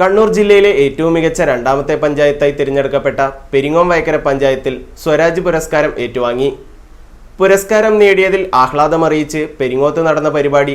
കണ്ണൂർ ജില്ലയിലെ ഏറ്റവും മികച്ച രണ്ടാമത്തെ പഞ്ചായത്തായി തിരഞ്ഞെടുക്കപ്പെട്ട പെരിങ്ങോം വയക്കര പഞ്ചായത്തിൽ സ്വരാജ് പുരസ്കാരം ഏറ്റുവാങ്ങി. പുരസ്കാരം നേടിയതിൽ ആഹ്ലാദമറിയിച്ച് പെരിങ്ങോത്ത് നടന്ന പരിപാടി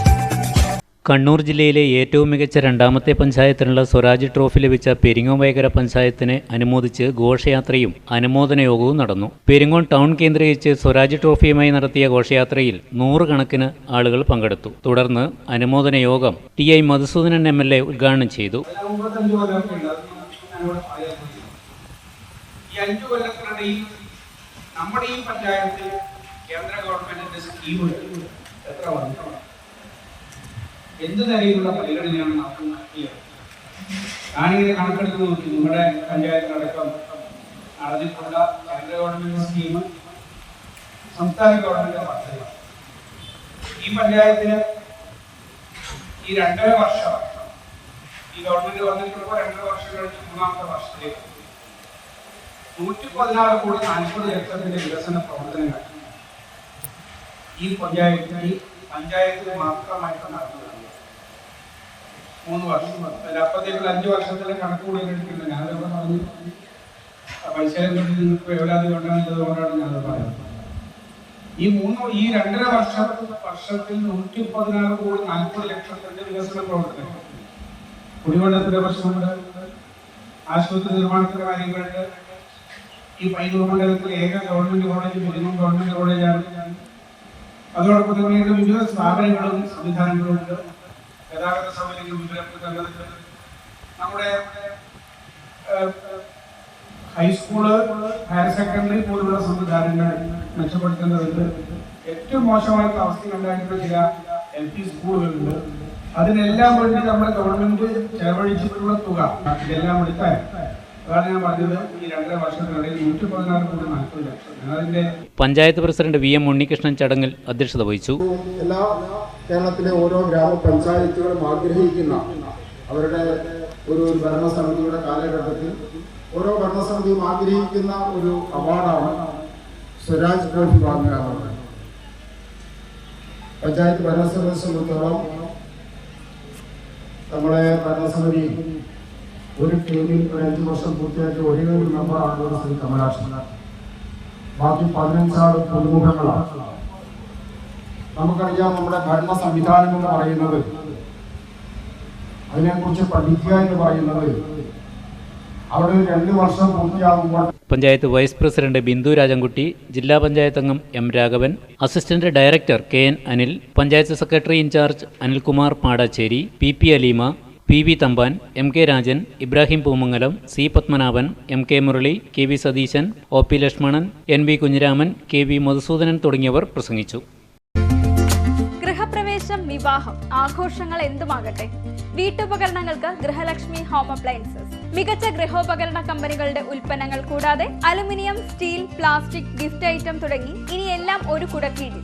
കണ്ണൂർ ജില്ലയിലെ ഏറ്റവും മികച്ച രണ്ടാമത്തെ പഞ്ചായത്തിനുള്ള സ്വരാജ് ട്രോഫി ലഭിച്ച പെരിങ്ങോം വൈകര പഞ്ചായത്തിനെ അനുമോദിച്ച് ഘോഷയാത്രയും അനുമോദന യോഗവും നടന്നു. പെരിങ്ങോൺ ടൗൺ കേന്ദ്രീകരിച്ച് സ്വരാജ് ട്രോഫിയുമായി നടത്തിയ ഘോഷയാത്രയിൽ നൂറുകണക്കിന് ആളുകൾ പങ്കെടുത്തു. തുടർന്ന് അനുമോദന യോഗം T I Madhusoodanan M L A ഉദ്ഘാടനം ചെയ്തു. നമ്മുടെ ഈ പഞ്ചായത്തിൽ കേന്ദ്ര ഗവൺമെന്റിന്റെ സ്കീമുകൾ എത്ര വന്നു? എന്ത് തരത്തിലുള്ള പരിഗണനയാണ് നമുക്ക് നൽകിയത് ഞാനിങ്ങനെ കണക്കെടുത്ത് നോക്കി നിങ്ങളുടെ പഞ്ചായത്തിലടക്കം നടന്നിട്ടുള്ള കേന്ദ്ര ഗവൺമെന്റ് സ്കീം സംസ്ഥാന ഗവൺമെന്റ് പദ്ധതി ഈ പഞ്ചായത്തിന് ഈ രണ്ടര വർഷം ഈ ഗവൺമെന്റ് വന്നിട്ടുള്ള രണ്ടര വർഷം കഴിഞ്ഞ് മൂന്നാമത്തെ വർഷത്തിലേക്ക് നൂറ്റി പതിനാറ് കോടി നാൽപ്പത് ലക്ഷത്തിന്റെ വികസന പ്രവർത്തനങ്ങൾ ഈ പഞ്ചായത്തിന് ഈ പഞ്ചായത്തിൽ മാത്രമായിട്ട് വരുന്നു. മൂന്ന് വർഷം അല്ല അപ്പത്തേക്കുള്ള അഞ്ച് വർഷത്തിലെ കണക്ക് കൂടെ എടുക്കുന്നത് ഞാനത് പറഞ്ഞു. മത്സരം കൊണ്ട് നിങ്ങൾക്ക് വേവലാതി കൊണ്ടാണ് കൊണ്ടാണ് ഞാനത് പറയുന്നത് ഈ മൂന്ന് ഈ രണ്ടര വർഷം വർഷത്തിൽ നൂറ്റി പതിനാറ് കോടി നാൽപ്പത് ലക്ഷത്തിന്റെ വികസന പ്രവർത്തനങ്ങൾ കുടിവെള്ളത്തിന്റെ പ്രശ്നമുണ്ട്. ആശുപത്രി നിർമ്മാണത്തിന്റെ കാര്യങ്ങളുണ്ട്. ഈ പൈതൃക മണ്ഡലത്തിലെ ഏക ഗവൺമെന്റ് കോളേജ് മിനിമം ഗവൺമെന്റ് കോളേജാണ്. അതോടൊപ്പം തന്നെ വിവിധ സ്ഥാപനങ്ങളും സംവിധാനങ്ങളും ഉണ്ട് ഗതാഗത സൗകര്യങ്ങൾ വിവരപ്പെടുത്തേണ്ടതുണ്ട് നമ്മുടെ ഹൈസ്കൂൾ ഹയർ സെക്കൻഡറി പോലുള്ള സംവിധാനങ്ങൾ മെച്ചപ്പെടുത്തേണ്ടതുണ്ട്. ഏറ്റവും മോശമായിട്ടുള്ള ഉണ്ടായിട്ടുള്ള ചില എൽ പി സ്കൂളുകളുണ്ട്. അതിനെല്ലാം വേണ്ടി നമ്മുടെ ഗവൺമെന്റ് ചെലവഴിച്ചിട്ടുള്ള തുക ഇതെല്ലാം എടുത്താൽ അതാണ് ഞാൻ പറഞ്ഞത്. ഈ രണ്ടര വർഷത്തിനിടയിൽ നൂറ്റി പതിനാറ് കോടി നാൽപ്പത് ലക്ഷം അതിന്റെ panchayat president V M Unnikrishnan ചടങ്ങിൽ അധ്യക്ഷത വഹിച്ചു. എല്ലാ കേരളത്തിലെ ഓരോ ഗ്രാമപഞ്ചായത്തുകളും ആഗ്രഹിക്കുന്ന അവരുടെ ഒരു ഭരണസമിതിയുടെ കാലഘട്ടത്തിൽ ഓരോ ഭരണസമിതിയും ആഗ്രഹിക്കുന്ന ഒരു അവാർഡാണ് സ്വരാജ് ട്രോഫി വാങ്ങുക പഞ്ചായത്ത് ഭരണസമിതി സംബന്ധിച്ചോളം നമ്മുടെ ഭരണസമിതി ഒരു ടീമിൽ ഒരു അഞ്ച് വർഷം പൂർത്തിയാക്കിയ ഒരേ ഒരു മെമ്പറാണ് ശ്രീ കമലാക്ഷൻ ബാക്കി പതിനഞ്ചാറ് പുതുമുഖങ്ങളാണ്. നമുക്കറിയാം നമ്മുടെ ഭരണ സംവിധാനം എന്ന് പറയുന്നത് അതിനെക്കുറിച്ച് പഠിക്കുക എന്ന് പറയുന്നത് അവിടെ രണ്ട് വർഷം പൂർത്തിയാകുമ്പോൾ പഞ്ചായത്ത് വൈസ് പ്രസിഡന്റ് ബിന്ദു രാജൻകുട്ടി ജില്ലാ പഞ്ചായത്ത് അംഗം M Raghavan assistant director K N Anil panchayat secretary in charge Anilkumar Padachery P P Aleema P V Thampan M K Rajan Ibrahim Poomangalam C Padmanabhan M K Murali K V Satheesan O P Lakshmanan N V Kunhiraman K V Madhusoodanan തുടങ്ങിയവർ പ്രസംഗിച്ചു. ഗൃഹപ്രവേശം വിവാഹം. ആഘോഷങ്ങൾ എന്തുമാകട്ടെ? വീട്ടുപകരണങ്ങൾക്ക് Grihalakshmi home appliances. മികച്ച ഗൃഹോപകരണ കമ്പനികളുടെ ഉൽപ്പന്നങ്ങൾ കൂടാതെ aluminium steel plastic gift item തുടങ്ങി ഇനിയെല്ലാം ഒരു കുടക്കീഴിൽ.